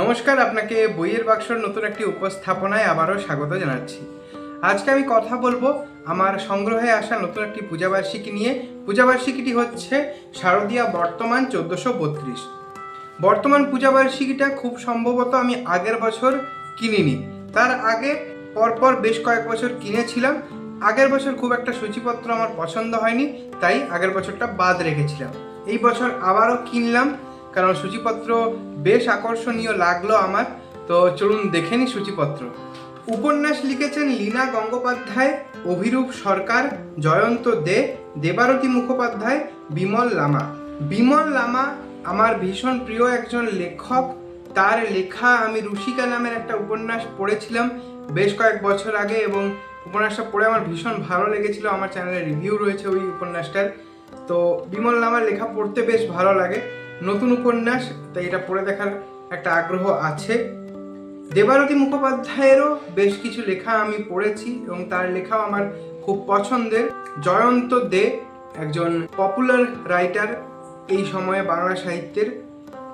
নমস্কার, আপনাকে বইয়ের বাক্সর নতুন একটি উপস্থাপনায় আবারও স্বাগত জানাচ্ছি। আজকে আমি কথা বলব আমার সংগ্রহে আসা নতুন একটি পূজাবার্ষিকী নিয়ে। পূজাবার্ষিকীটি হচ্ছে শারদীয়া বর্তমান চোদ্দোশো বত্রিশ। বর্তমান পূজাবার্ষিকীটা খুব সম্ভবত আমি আগের বছর কিনিনি। তার আগে পরপর বেশ কয়েক বছর কিনেছিলাম। আগের বছর খুব একটা সূচিপত্র আমার পছন্দ হয়নি, তাই আগের বছরটা বাদ রেখেছিলাম। এই বছর আবারও কিনলাম। কারণ সূচিপত্র বেশ আকর্ষণীয় লাগল আমার। তো চলুন দেখে নিই সূচিপত্র। উপন্যাস লিখেছেন লীনা গঙ্গোপাধ্যায়, অভিরূপ সরকার, জয়ন্ত দে, দেবারতী মুখোপাধ্যায়, বিমল লামা। বিমল লামা আমার ভীষণ প্রিয় একজন লেখক। তার লেখা আমি রুশিকা নামের একটা উপন্যাস পড়েছিলাম বেশ কয়েক বছর আগে এবং উপন্যাসটা পড়ে আমার ভীষণ ভালো লেগেছিল। আমার চ্যানেলে রিভিউ রয়েছে ওই উপন্যাসটার। তো বিমল লামার লেখা পড়তে বেশ ভালো লাগে। নতুন উপন্যাস, তাই এটা পড়ে দেখার একটা আগ্রহ আছে। দেবারতী মুখোপাধ্যায়েরও বেশ কিছু লেখা আমি পড়েছি এবং তার লেখাও আমার খুব পছন্দের। জয়ন্ত দে একজন পপুলার রাইটার এই সময়ে বাংলা সাহিত্যের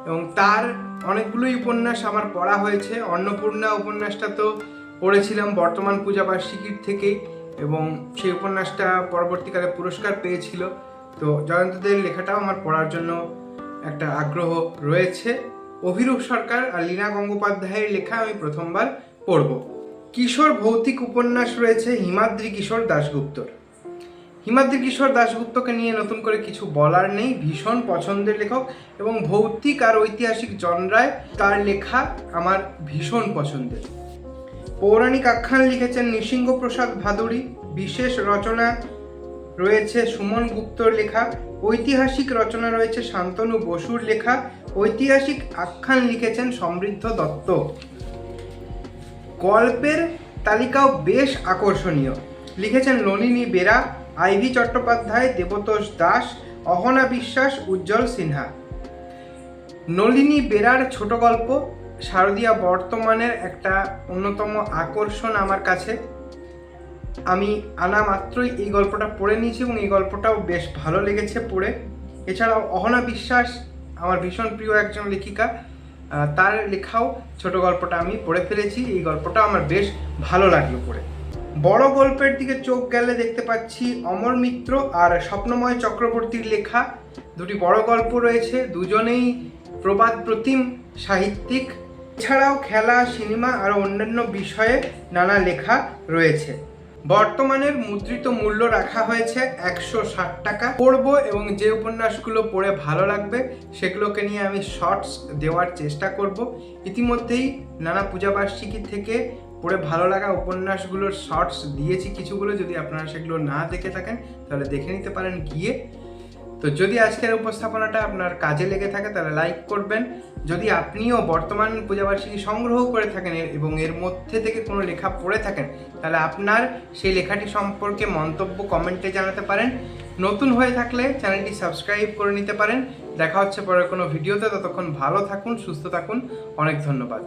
এবং তার অনেকগুলোই উপন্যাস আমার পড়া হয়েছে। অন্নপূর্ণা উপন্যাসটা তো পড়েছিলাম বর্তমান পূজা বার্ষিকীর থেকেই এবং সেই উপন্যাসটা পরবর্তীকালে পুরস্কার পেয়েছিল। তো জয়ন্তদের লেখাটাও আমার পড়ার জন্য একটা আগ্রহ রয়েছে। অভিরূপ সরকার আর লীনা গঙ্গোপাধ্যায়ের লেখা আমি প্রথমবার পড়ব। কিশোর ভৌতিক উপন্যাস রয়েছে হিমাদ্রি কিশোর দাশগুপ্তর। হিমাদ্রি কিশোর দাশগুপ্তকে নিয়ে নতুন করে কিছু বলার নেই। ভীষণ পছন্দের লেখক এবং ভৌতিক আর ঐতিহাসিক জনরায় তার লেখা আমার ভীষণ পছন্দের। পৌরাণিক আখ্যান লিখেছেন নৃসিংহ প্রসাদ ভাদুরী। বিশেষ রচনা রয়েছে সুমন গুপ্তর লেখা, ঐতিহাসিক রচনা রয়েছে শান্তনু বসুর লেখা, ঐতিহাসিক আখ্যান লিখেছেন সমৃদ্ধ দত্ত। গল্পের তালিকাও বেশ আকর্ষণীয়। লিখেছেন নলিনী বেরা, আইভি চট্টোপাধ্যায়, দেবতোষ দাস, অহনা বিশ্বাস, উজ্জ্বল সিনহা। নলিনী বেরার ছোট গল্প শারদীয়া বর্তমানের একটা অন্যতম আকর্ষণ আমার কাছে। আমি আনা মাত্রই এই গল্পটা পড়ে নিয়েছি এবং এই গল্পটাও বেশ ভালো লেগেছে পড়ে। এছাড়াও অহনা বিশ্বাস, আমার ভীষণ প্রিয় একজন লেখিকা তার লেখাও ছোট গল্পটা আমি পড়ে ফেলেছি। এই গল্পটা আমার বেশ ভালো লাগল পড়ে। বড় গল্পের দিকে চোখ গেলে দেখতে পাচ্ছি অমর মিত্র আর স্বপ্নময় চক্রবর্তীর লেখা। দুটি বড় গল্প রয়েছে, দুজনেই প্রবাদ প্রতিম সাহিত্যিক। এছাড়াও খেলা, সিনেমা আর অন্যান্য বিষয়ে নানা লেখা রয়েছে। বর্তমানের মুদ্রিত মূল্য রাখা হয়েছে একশো ষাট টাকা। পড়ব এবং যে উপন্যাসগুলো পড়ে ভালো লাগবে, সেগুলোকে নিয়ে আমি শর্টস দেওয়ার চেষ্টা করব। ইতিমধ্যেই নানা পূজাবার্ষিকী থেকে পড়ে ভালো লাগা উপন্যাসগুলোর শর্টস দিয়েছি কিছুগুলো। যদি আপনারা সেগুলো না দেখে থাকেন, তাহলে দেখে নিতে পারেন গিয়ে। তো যদি আজকের উপস্থাপনাটা আপনার কাজে লেগে থাকে, তাহলে লাইক করবেন। যদি আপনিও বর্তমান পূজাবার্ষিকী সংগ্রহ করে থাকেন এবং এর মধ্যে থেকে কোনো লেখা পড়ে থাকেন, তাহলে আপনার সেই লেখাটি সম্পর্কে মন্তব্য কমেন্টে জানাতে পারেন। নতুন হয়ে থাকলে চ্যানেলটি সাবস্ক্রাইব করে নিতে পারেন। দেখা হচ্ছে পরের কোনো ভিডিওতে। ততক্ষণ ভালো থাকুন, সুস্থ থাকুন। অনেক ধন্যবাদ।